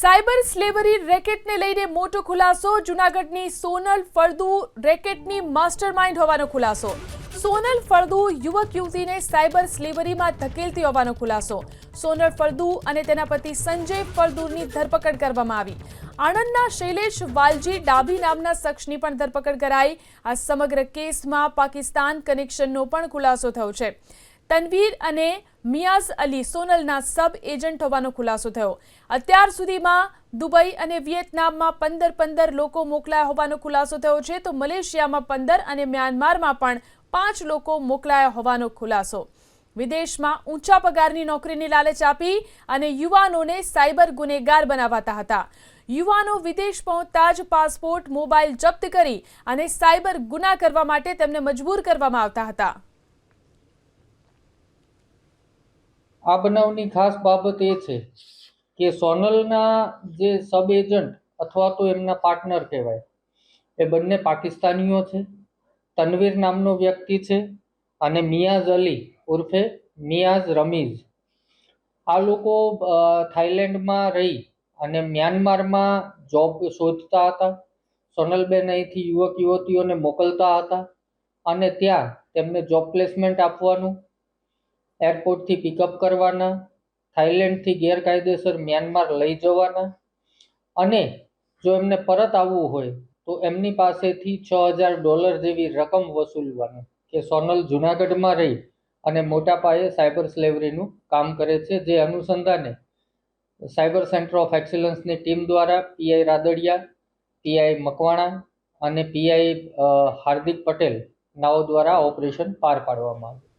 Cyber slavery રેકેટને લઈને મોટો ખુલાસો, જૂનાગઢની સોનલ ફળદુ રેકેટની માસ્ટર માઇન્ડ હોવાનો ખુલાસો. સોનલ ફળદુ યુવક યુવતીને સાયબર સ્લેવરીમાં ધકેલતી હોવાનો ખુલાસો. સોનલ ફળદુ અને તેના પતિ સંજય ફળદુની ધરપકડ કરવામાં આવી. આણંદના શૈલેષ વાલજી ડાભી નામના શખ્સની પણ ધરપકડ કરાઈ. આ સમગ્ર કેસમાં પાકિસ્તાન કનેક્શનનો પણ ખુલાસો થયો છે. તનવીર અને મિયાઝ અલી સોનલના સબ એજન્ટ હોવાનો ખુલાસો થયો. અત્યાર સુધીમાં દુબઈ અને વિયેતનામમાં પંદર પંદર લોકો મોકલાયા હોવાનો ખુલાસો થયો છે. તો મલેશિયામાં પંદર અને મ્યાનમારમાં પણ પાંચ લોકો મોકલાયા હોવાનો ખુલાસો. વિદેશમાં ઊંચા પગારની નોકરીની લાલચ આપી અને યુવાનોને સાયબર ગુનેગાર બનાવાતા હતા. યુવાનો વિદેશ પહોંચતા જ પાસપોર્ટ, મોબાઈલ જપ્ત કરી અને સાયબર ગુના કરવા માટે તેમને મજબૂર કરવામાં આવતા હતા. આ બનાવની ખાસ બાબત એ છે કે સોનલના જે સબ એજન્ટ અથવા તો એમના પાર્ટનર કહેવાય, એ બંને પાકિસ્તાનીઓ છે. તનવીર નામનો વ્યક્તિ છે અને મિયાઝ અલી ઉર્ફે મિયાઝ રમીઝ. આ લોકો થાઈલેન્ડમાં રહી અને મ્યાનમારમાં જોબ શોધતા હતા. સોનલબેન અહીંથી યુવક યુવતીઓને મોકલતા હતા અને ત્યાં તેમને જોબ પ્લેસમેન્ટ આપવાનું એરપોર્ટથી પિકઅપ કરવાના થાઈલેન્ડથી ગેરકાયદેસર મ્યાનમાર લઈ જવાના અને જો એમને પરત આવવું હોય તો એમની પાસેથી છ હજાર ડોલર જેવી રકમ વસૂલવાની કે સોનલ જુનાગઢમાં રહી અને મોટા પાયે સાયબર સ્લેવરીનું કામ કરે છે. જે અનુસંધાને સાયબર સેન્ટર ઓફ એક્સલન્સની ટીમ દ્વારા પીઆઈ રાદડિયા પીઆઈ મકવાણા અને પીઆઈ હાર્દિક પટેલ નાઓ દ્વારા ઓપરેશન પાર પાડવામાં આવ્યું.